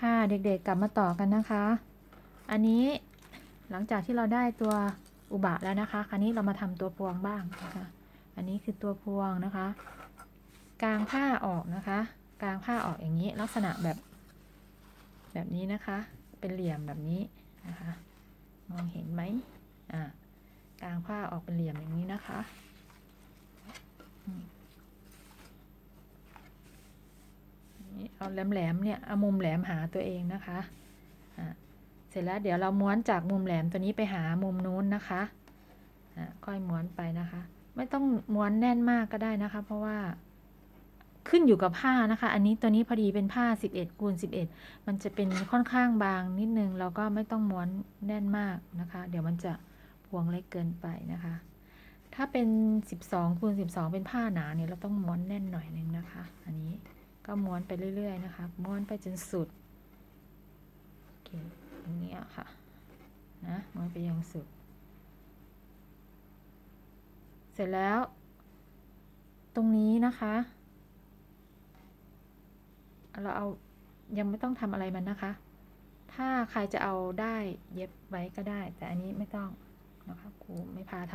ค่ะเด็กๆกลับมาต่อกันนะคะ อันนี้หลังจากที่เราได้ตัวอุบะแล้วนะคะ คราวนี้เรามาทำตัวพวงบ้างนะคะ อันนี้คือตัวพวงนะคะ กลางผ้าออกนะคะ กลางผ้าออกอย่างนี้ลักษณะแบบ แบบนี้นะคะ เป็นเหลี่ยมแบบนี้นะคะ มองเห็นไหมอ่ากลางผ้าออกเป็นเหลี่ยมอย่างนี้นะคะอืมนี่ เอาแหลมๆเนี่ยเอามุมแหลมหาตัวเองนะคะเสร็จแล้วเดี๋ยวเราม้วนจากมุมแหลมตัวนี้ไปหามุมนู้นนะคะอะค่อยม้วนไปนะคะ ไม่ต้องม้วนแน่นมากก็ได้นะคะ เพราะว่าขึ้นอยู่กับผ้านะคะ อันนี้ตัวนี้พอดีเป็นผ้า 11คูณ11 มันจะเป็นค่อนข้างบางนิดนึงเราก็ไม่ต้องม้วนแน่นมากนะคะ เดี๋ยวมันจะพวงเล็กเกินไปนะคะ ถ้าเป็น 12คูณ12 เป็นผ้าหนาเนี่ยเราต้องม้วนแน่นหน่อยนึงนะคะ อันนี้ ก็ม้วนไปเรื่อย ๆ นะคะ ม้วนไปจนสุดโอเคอย่างนี้อะค่ะ นะ ม้วนไปยังสุด เสร็จแล้ว ตรงนี้นะคะ เราเอา ยังไม่ต้องทำอะไรมันนะคะ ถ้าใครจะเอาได้เย็บไว้ก็ได้ แต่อันนี้ไม่ต้องนะคะ ครูไม่พาท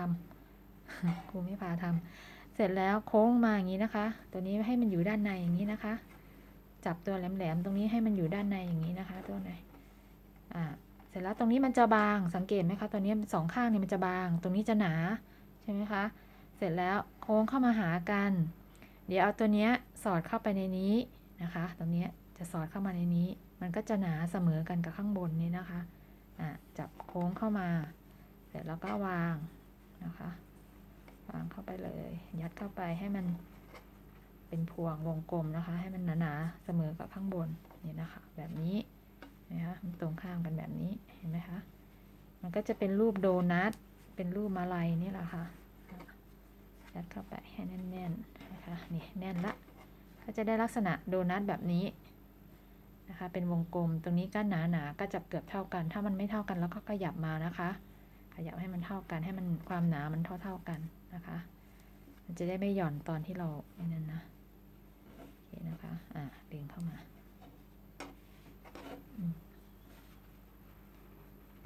ำครูไม่พาทำ เสร็จแล้วโค้งมาอย่างนี้นะคะ ตัวนี้ให้มันอยู่ด้านในอย่างนี้นะคะ จับตัวแหลมๆตรงนี้ให้มันอยู่ด้านในอย่างนี้นะคะตัวไหนอ่าเสร็จแล้วตรงนี้มันจะบางสังเกตไหมคะตัวนี้สองข้างเนี่ยมันจะบาง ตรงนี้จะหนาใช่ไหมคะ เสร็จแล้วโค้งเข้ามาหากัน เดี๋ยวเอาตัวเนี้ยสอดเข้าไปในนี้นะคะ ตรงนี้จะสอดเข้ามาในนี้ มันก็จะหนาเสมอกันกับข้างบนนี้นะคะอะจับโค้งเข้ามา เสร็จแล้วก็วางนะคะ เข้าไปเลย ยัดเข้าไปให้มันเป็นพวงวงกลมนะคะ ให้มันหนาๆเสมอกับข้างบนนี่นะคะ แบบนี้นะคะมันตรงข้ามกันแบบนี้เห็นไหมคะมันก็จะเป็นรูปโดนัทเป็นรูปมาลัยนี่แหละค่ะยัดเข้าไปให้แน่นๆนะคะนี่แน่นละก็จะได้ลักษณะโดนัทแบบนี้นะคะ เป็นวงกลมตรงนี้ก็หนาหนาๆก็จะเกือบเท่ากัน ถ้ามันไม่เท่ากันแล้วก็ขยับมานะคะ ขยับให้มันเท่ากันให้มันความหนามันเท่าเท่ากัน นะคะ มันจะได้ไม่หย่อนตอนที่เราไอ้นั่นนะโอเคนะคะ อ่าดึงเข้ามา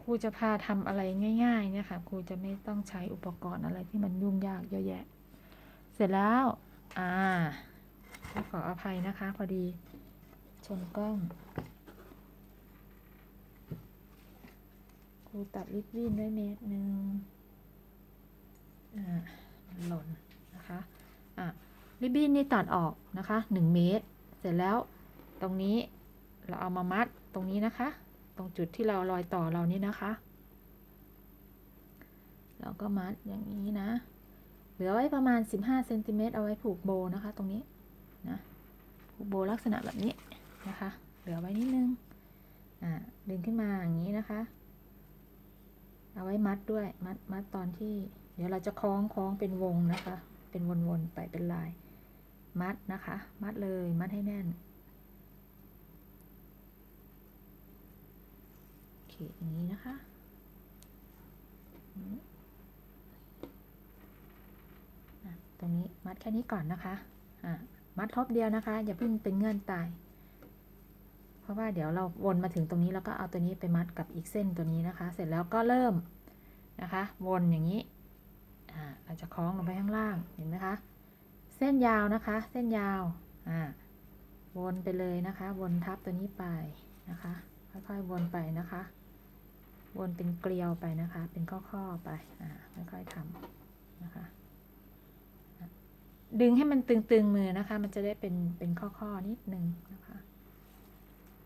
ครูจะพาทำอะไรง่ายๆเนี่ยค่ะครูจะไม่ต้องใช้อุปกรณ์อะไรที่มันยุ่งยากเยอะแยะ เสร็จแล้ว อ่าขออภัยนะคะ พอดีชนกล้องครูตัดริบบิ้นด้วยเมตรหนึ่ง มันหล่นนะคะอะริบบิ้นนี่ตัดออกนะคะหนึ่งเมตร เสร็จแล้วตรงนี้เราเอามามัดตรงนี้นะคะ ตรงจุดที่เรารอยต่อเรานี่นะคะ เราก็มัดอย่างนี้นะ เหลือไว้ประมาณ 15เซนติเมตรเอาไว้ผูกโบนะคะ ตรงนี้นะผูกโบลักษณะแบบนี้นะคะ เหลือไว้นิดนึงอ่าดึงขึ้นมาอย่างนี้นะคะ เอาไว้มัดด้วยมัดมัดตอนที่ เดี๋ยวเราจะคล้องคล้องเป็นวงนะคะ เป็นวนๆไปเป็นลาย มัดนะคะ มัดเลยมัดให้แน่นโอเคอย่างนี้นะคะตรงนี้มัดแค่นี้ก่อนนะคะอะมัดทบเดียวนะคะ อย่าเพิ่งเป็นเงื่อนตาย เพราะว่าเดี๋ยวเราวนมาถึงตรงนี้แล้วก็เอาตัวนี้ไปมัดกับอีกเส้นตัวนี้นะคะ เสร็จแล้วก็เริ่มนะคะ วนอย่างนี้ อ่าเราจะคล้องลงไปข้างล่าง เห็นไหมคะ เส้นยาวนะคะ เส้นยาว อ่า วนไปเลยนะคะ วนทับตัวนี้ไปนะคะ ค่อยๆ วนไปนะคะ วนเป็นเกลียวไปนะคะ เป็นข้อๆไป อ่า ค่อยๆทำนะคะ ดึงให้มันตึงๆมือนะคะ มันจะได้เป็น เป็นข้อๆนิดนึงนะคะ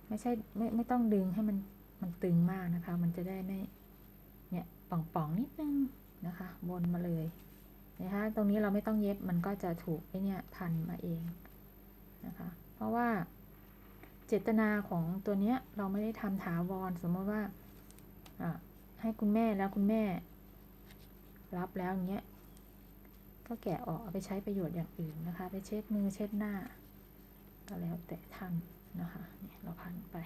ไม่ใช่ ไม่ ไม่ต้องดึงให้มัน มันตึงมากนะคะ มันจะได้ไม่ เนี่ย ป่องๆนิดนึง นะคะวนมาเลยนะคะตรงนี้เราไม่ต้องเย็บมันก็จะถูกไอเนี่ยพันมาเองนะคะเพราะว่าเจตนาของตัวเนี้ยเราไม่ได้ทำถาวรสมมติว่าอะให้คุณแม่แล้วคุณแม่ รับแล้วเงี้ยก็แกะออกเอาไปใช้ประโยชน์อย่างอื่นนะคะ ไปเช็ดมือเช็ดหน้าก็แล้วแต่ท่านนะคะเนี่ยเราพันไป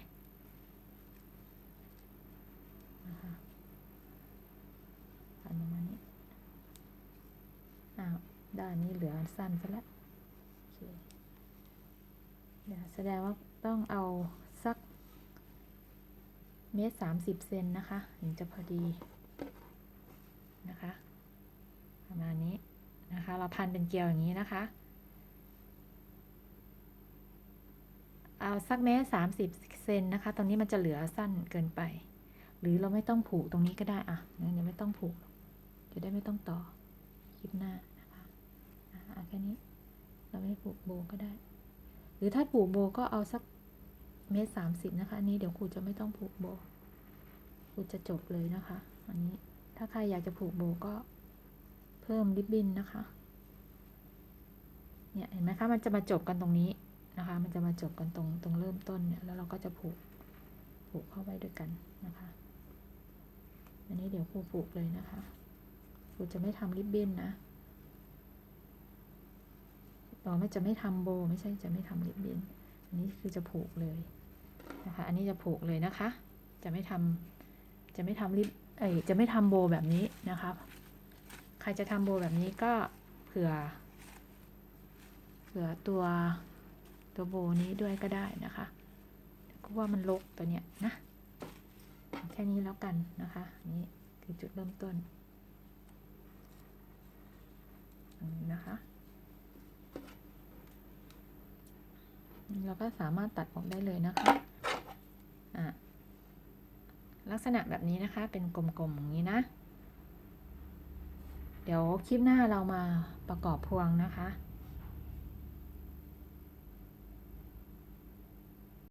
นะคะพันประมาณนี้อ้าว ด้านนี้เหลือสั้นซะแล้วโอเดี๋ยวแสดงว่าต้องเอาสักเมตรสามสิบเซนนะคะ ถึงจะพอดีนะคะ ประมาณนี้นะคะ เราพันเป็นเกลียวอย่างนี้นะคะ เอาสักเมตรสามสิบเซนนะคะ ตรงนี้มันจะเหลือสั้นเกินไป หรือเราไม่ต้องผูกตรงนี้ก็ได้อะเดี๋ยวไม่ต้องผูก จะได้ไม่ต้องต่อคลิปหน้า แค่นี้ เราไม่ผูกโบก็ได้ หรือถ้าผูกโบก็เอาสักเมตรสามสิบนะคะอันนี้เดี๋ยวครูจะไม่ต้องผูกโบครูจะจบเลยนะคะ อันนี้ถ้าใครอยากจะผูกโบก็เพิ่มริบบิ้นนะคะ เนี่ยเห็นไหมคะมันจะมาจบกันตรงนี้นะคะ มันจะมาจบกันตรงตรงเริ่มต้นเนี่ยแล้วเราก็จะผูกผูกเข้าไว้ด้วยกันนะคะ อันนี้เดี๋ยวครูผูกเลยนะคะครูจะไม่ทำริบบิ้นนะ บอกไม่จะไม่ทำโบ ไม่ใช่จะไม่ทำริบบิ้นอันนี้คือจะผูกเลยนะคะ อันนี้จะผูกเลยนะคะ จะไม่ทำจะไม่ทำริบเอ้ยจะไม่ทำโบแบบนี้นะคะใครจะทำโบแบบนี้ก็เผื่อ เผื่อตัวตัวโบนี้ด้วยก็ได้นะคะก็ว่ามันลกตัวเนี้ยนะ แค่นี้แล้วกันนะคะ นี่คือจุดเริ่มต้นนะคะ เราก็สามารถตัดออกได้เลยนะคะอะลักษณะแบบนี้นะคะเป็นกลมๆอย่างนี้นะ เดี๋ยวคลิปหน้าเรามาประกอบพวงนะคะ